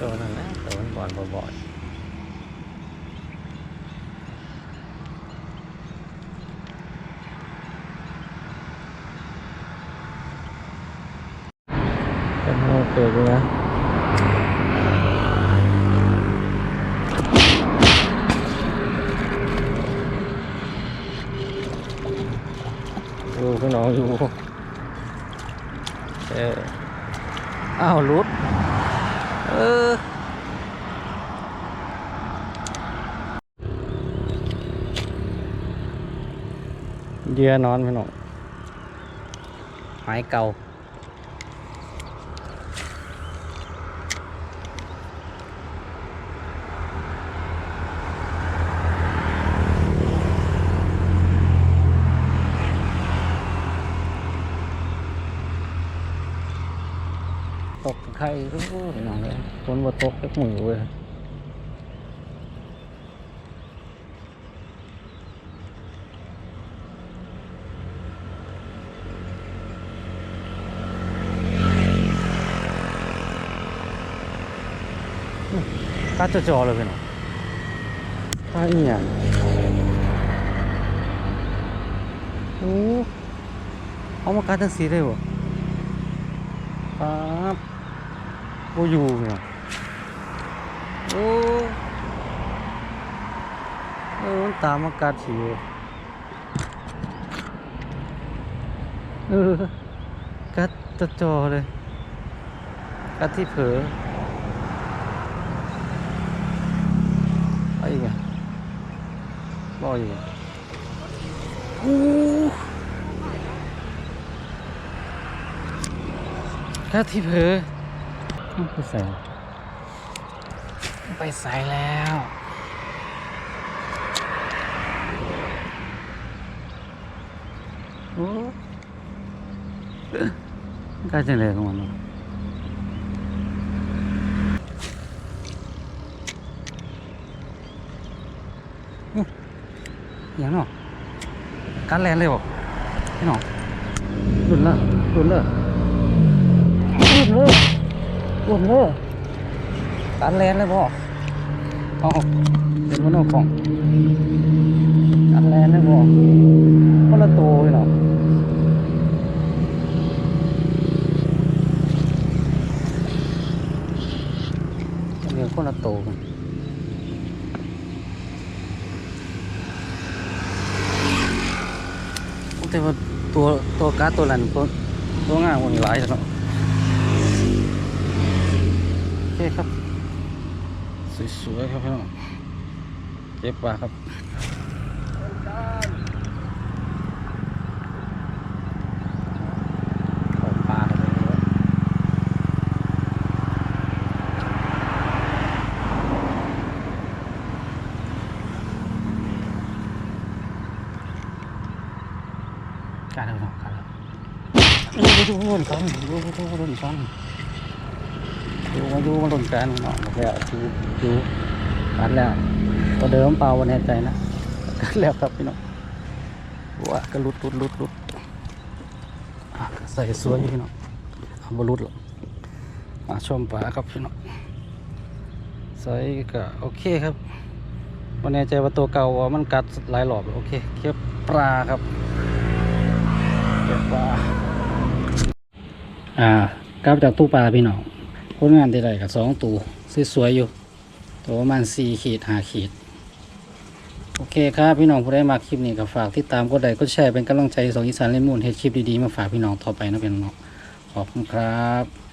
ตัวนั่นแหละตัวมันบ่อนบ่อยๆเป็นโอเคดูนะอยู่พี่น้องอยู่เอออ้าวรุด เออเดือนอนพี่น้องไม้เก่า กใครโอ้ยน้องเลยฝนบ่ตกจักมือเว้ยกัดจะจอเลยพี่น้องตาอีหยังโอ้เอามากัดจังสีได้บ่ครับ โออยู่เนี่ยโอ้เออมันตามมากัดสิเออกัดตะจอเลย กัดที่เผลอไอ้ไงบ่อยอะโอ้กัดที่เผลอ ไปใส่ไปใส่แล้วโอ้กล้าจังเลยของมันวะอื้ออหย่างเนาะการแลนเลยบ่พี่น้องดุนละดุนละดุนเลย ดุนเลยการแลนเลยบ่เอาเป็นมันเอาของการแลนเลยบ่คนละตัวพี่น้อเรียกคนละตัวกันแต่ว่าตัวตัวการ์ดตัวนั้นตัวตัวงามกว่านี้หลายเนาะโอ เคครับ สวยๆครับพี่น้องเก็บปลาครับเอาปลาเข้าไปเลยการเอาหนอกการเอาดูดูดูมันซ้อนดูดูดูดูซ้อน ดูมาดูมาหล่นกันเนาะแล้วดูดูกัดแล้วตัวเดิมเปล่าวันแน่ใจนะกัดแล้วครับพี่น้องว้าก็รุดรุดรุดรุดใส่สวยอยู่พี่น้องเอาบรุดหรอกมาชมปลาครับพี่น้องใส่ก็โอเคครับวันแน่ใจว่าตัวเก่าว่ามันกัดหลายหลอบโอเคเก็บปลาครับเก็บปลาอ่ากลับจากตู้ปลาพี่น้อง ผลงานที่ไรกับสองตัวสวยๆอยู่ ตัวประมาณสี่ขีดห้าขีด โอเคครับพี่น้องผู้ได้มาคลิปนี้ก็ฝากที่ตามกดไลค์กดแชร์เป็นกำลังใจสองอีสานเล่นมูลเฮดคลิปดีๆมาฝากพี่น้องต่อไปนะพี่น้องขอบคุณครับ